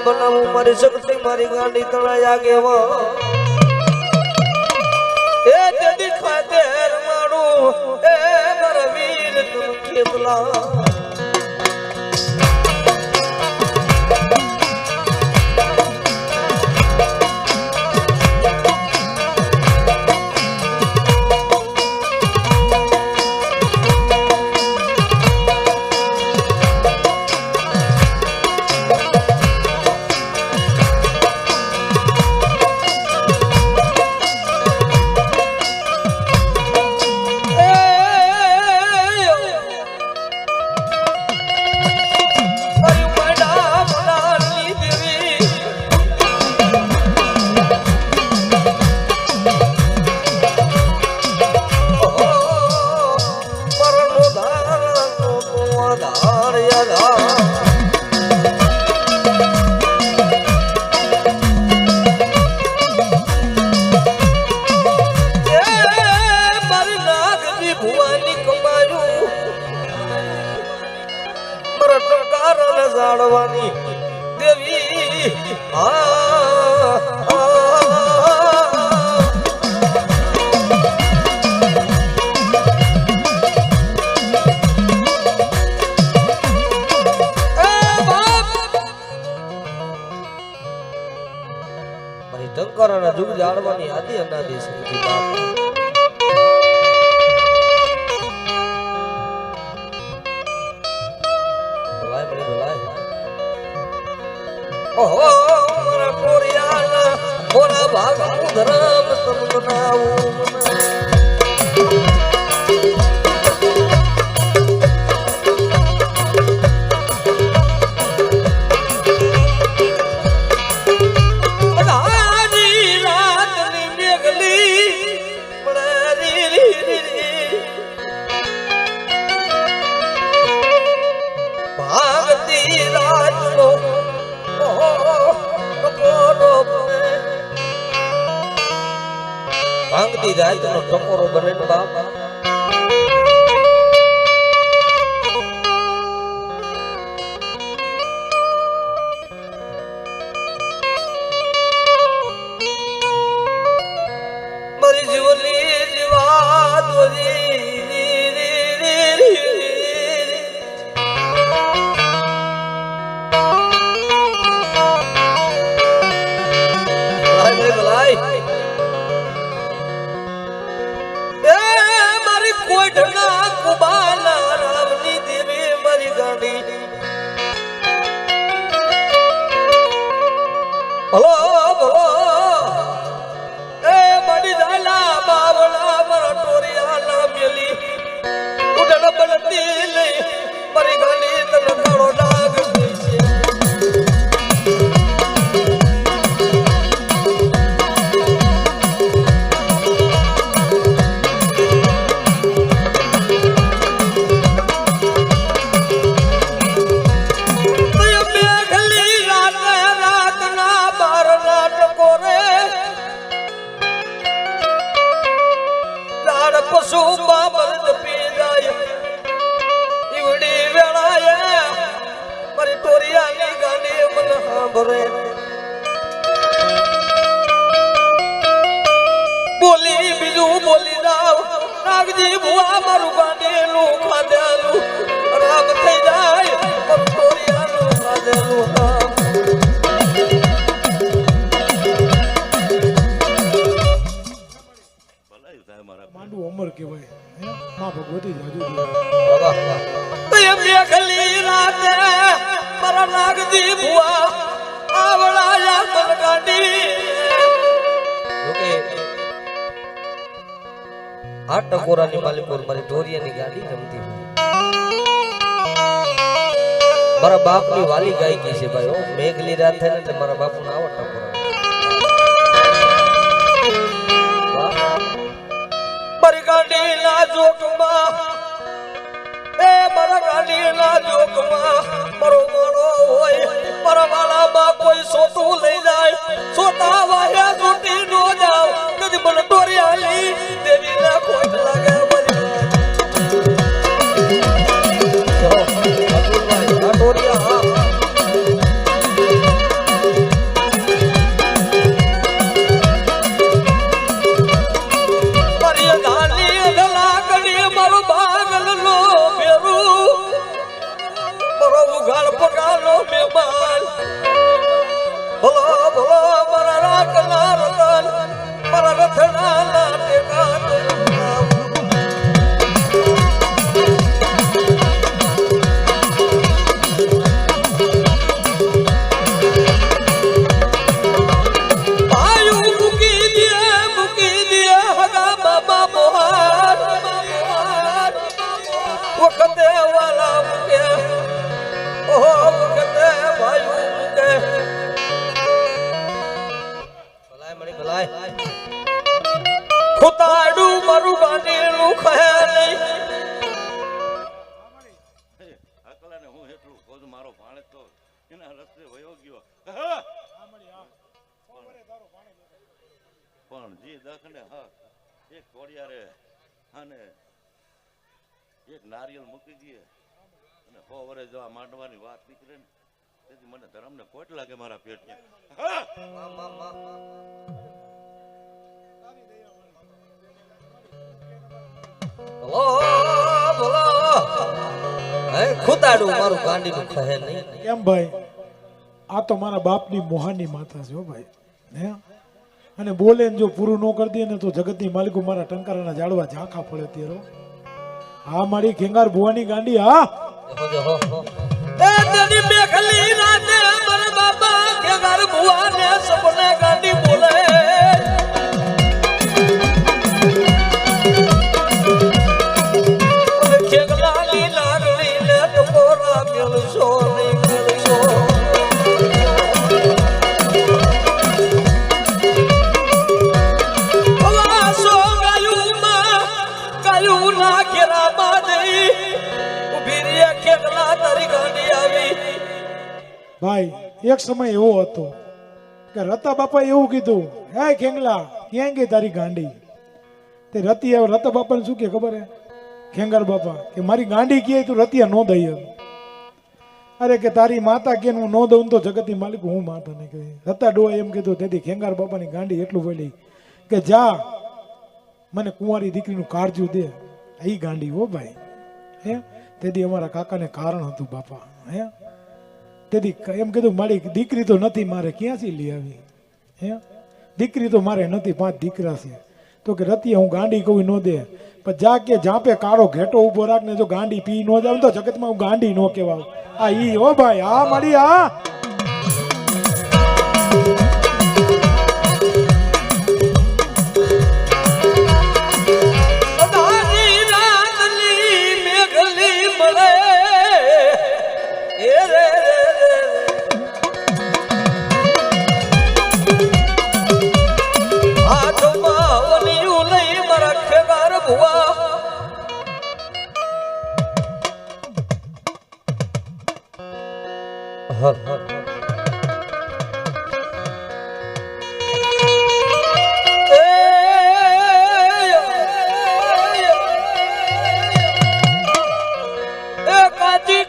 બનાવું મારી શક્તિ મારી ગાંડી તણાય આગેવા જુગ જાળવાની આદિ અનાદિ સૃષ્ટિ ઓહો મોરા કોરિયાના મોરા ભાગ ધરામ સમુદ્ર ટકોરાની માલિકોર મારી ઢોરિયાની ગાડી જમતી. મારા બાપની વાલી ગાયકી છે ભાઈ ઓ મેઘલી રાત થાય ને એટલે મારા બાપુના આવો ટકોરા. ગાડી ના જોકમાં એ મારા ગાડીના જોકમાં મારો માળો હોય મારા વાળામાં કોઈ સોતું લઈ જાય સોતા વાહ્યા સોટી નો જાવ કદી મને ટોરી દેવી ઉઘાડ નહીં અકલાને હું એટલું ખોદ મારો ભાણે તો એના રસ્તે વયો ગયો. પણ જી દખને હા એક કોડિયારે અને એક નારિયેલ મૂકી દઈએ અને હો વરે જો માંડવાની વાત નીકળે ને તેથી મને ધરમને ખોટ લાગે મારા પેટને. હે. ખોતાડું મારું ગાંડીનું ખહે નહીં. કેમ ભાઈ? આ તો મારા બાપની મોહાની માતા છે હો ભાઈ. હે? અને બોલે ને જો પૂરું ન કરી દે ને તો જગતની માલિકો મારા ટંકારાના જાડવા ઝાંખા પડે તેરો. હા મારી ખેંગાર ભુવાની ગાંડી હા? એ તેની મેઘલી રાતે બાબા ખેગાર ભુવાને સપને ગાંડી બોલે. ભાઈ, એક સમય એવો હતો કે રતા બાપાએ એવું કીધું, હે ખેંગલા, ક્યાં ગઈ તારી ગાંડી? તે રતી આવે રતા બાપાને શું કે ખબર હે? ખેંગાર બાપા, કે મારી ગાંડી કહે તું રતિયા નો દઈ એમ. અરે કે તારી માતા કે હું નો દઉં તો જગતની માલિક હું માતા ને કહી. રતા ડોવા એમ કીધું, તેથી ખેંગાર બાપાની ગાંડી એટલું બોલી કે જા, મને કુંવારી દીકરીનું કાળજું દે. એ ગાંડી હો ભાઈ, હે? તેથી અમારા કાકાને કારણ હતું બાપા, હે? તેથી એમ કીધું, મારી દીકરી તો નથી, મારે ક્યાંથી લઈ આવી? હે? દીકરી તો મારે નથી, પાંચ દીકરા છે. તો કે રતી હું ગાંડી કોઈ ન દે. પણ જા કે, જાપે કાળો ઘેટો ઊભો રાખ, ને જો ગાંડી પી ન જાવ તો જગતમાં હું ગાંડી ન કહેવાઉં. આ ઈ હો ભાઈ, આ મારી આ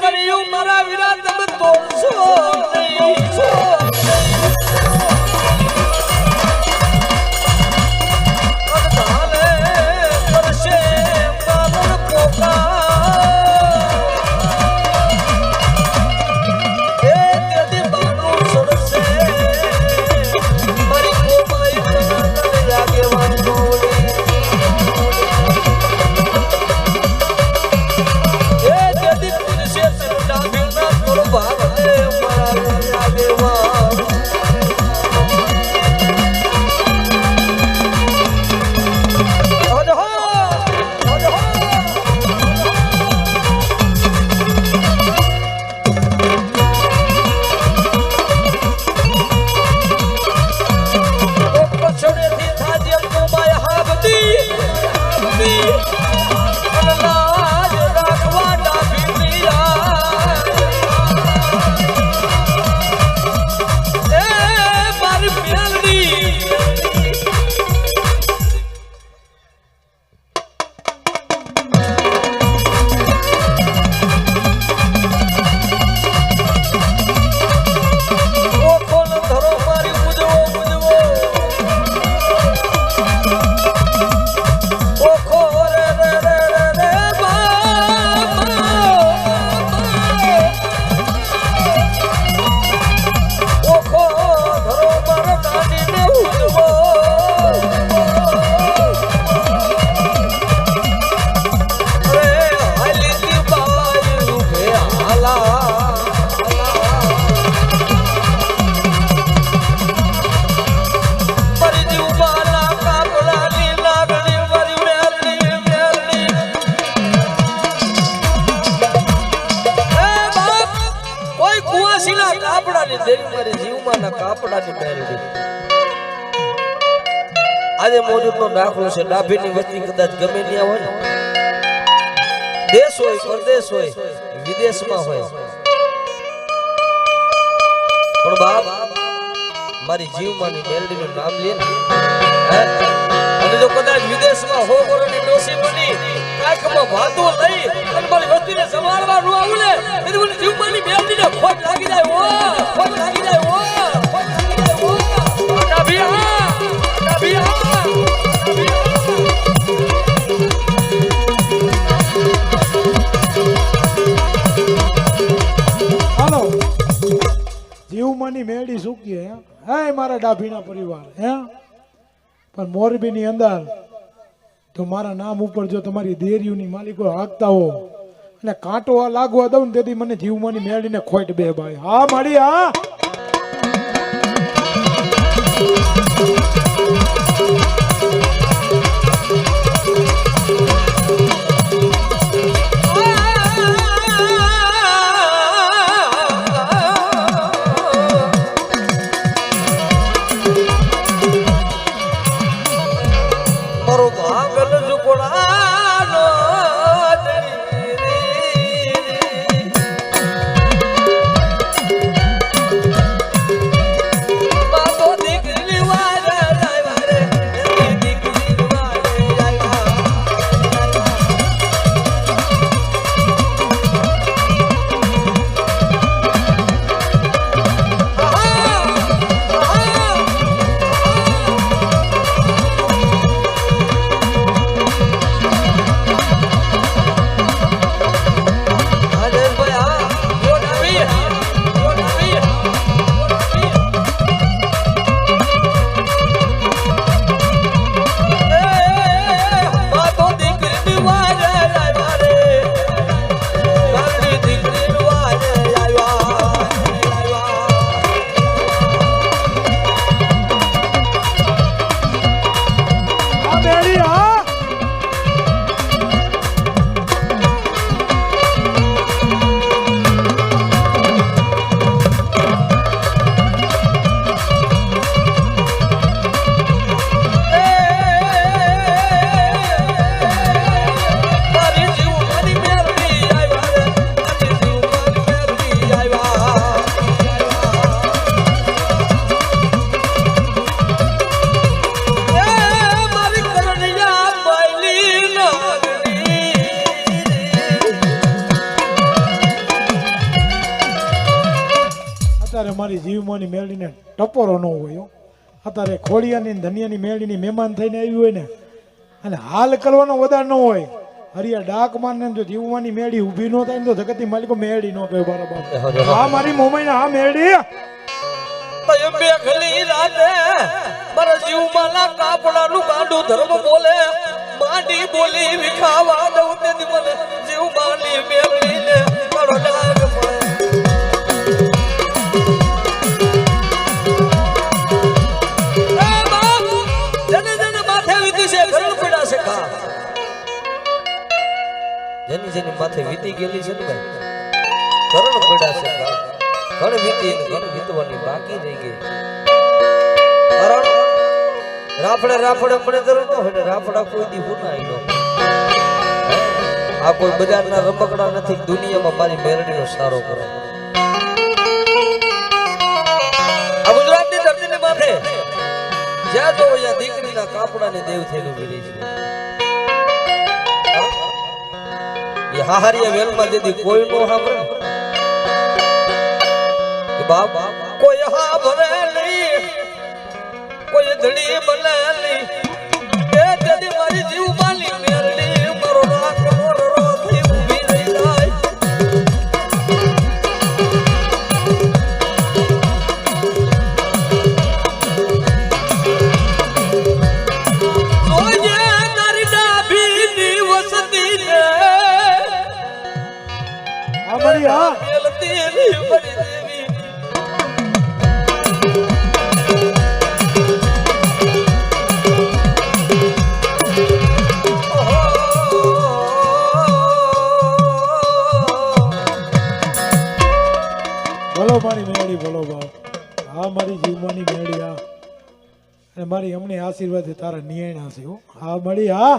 કર્યું મારા વિરા તમે તોડશો. ડાભીની વસ્તી કદાચ ગમે ત્યાં હોય. દેશ હોય, પરદેશ હોય, વિદેશમાં હોય. પણ બાપ, મારી જીવમાની મેલડીનું નામ લે? અને જો કદાચ વિદેશમાં હો વરોની ડોસી બની કાંઈકમાં વાતો લઈ, અને મારી વસ્તીને સંભાળવા નો આવું ને એની મને જીવમાની મેલડીને ખોટ લાગી જાય ઓ ખોટ લાગી જાય ઓ જીવમાની મેળી સૂકીએ હે મારા ડાભીના પરિવાર, હે? પણ મોરબીની અંદર તો મારા નામ ઉપર જો તમારી દેરીઓની માલિકો હાકતા હો અને કાંટો આ લાગવા દઉં ને તેથી મને જીવમાંની મેળીને ખોટ બે ભાઈ. હા મારી હા? અત્યારે મારી જીવમાંની મેળીને ટપોરો ન હોય અત્યારે ખોડિયાની ધનિયાની મેળીની મહેમાન થઈને આવી હોય ને અને હાલ કરવાનો વધારે ન હોય. હરિયા ડાક મારને જો જીવવાની મેળી ઊભી ન થાય ને તો જગતની માલિકો મેળી ન કહે મારા હા આ મારી મોમાઈને આ મેળી. તય મેઘલી રાતે મારા જીવમાંના કાપડાનું ગાંડું ધર્મ બોલે માંડી બોલી વિખાવા દઉં મને જીવ માની માથે વીતી ગયેલી છે ને ભાઈ? કરણ પડ્યા છે કા ઘણ વીતી ઘણ વીતવાની બાકી રહી ગઈ. રાફડે રાફડે પડે તો હે રાફડા કોઈ દી હું? નો આ કોઈ બજારના રમકડા નથી, દુનિયામાં મારી મેરડીનો સારો કરો. આ ગુજરાતની ધરતીને માથે જ્યાં તો અહીંયા દીકરીના કાપડાને દેવ થયેલું મિલી છે. એ હાહારીયા વેલમાં દીધી, કોઈ નો સાંભળે. બાપ, કોઈ નહીં કોઈ ધડી બનેલી. એ જદી મારી આશીર્વાદ તારા નિયણા છે હો. હા મળી હા.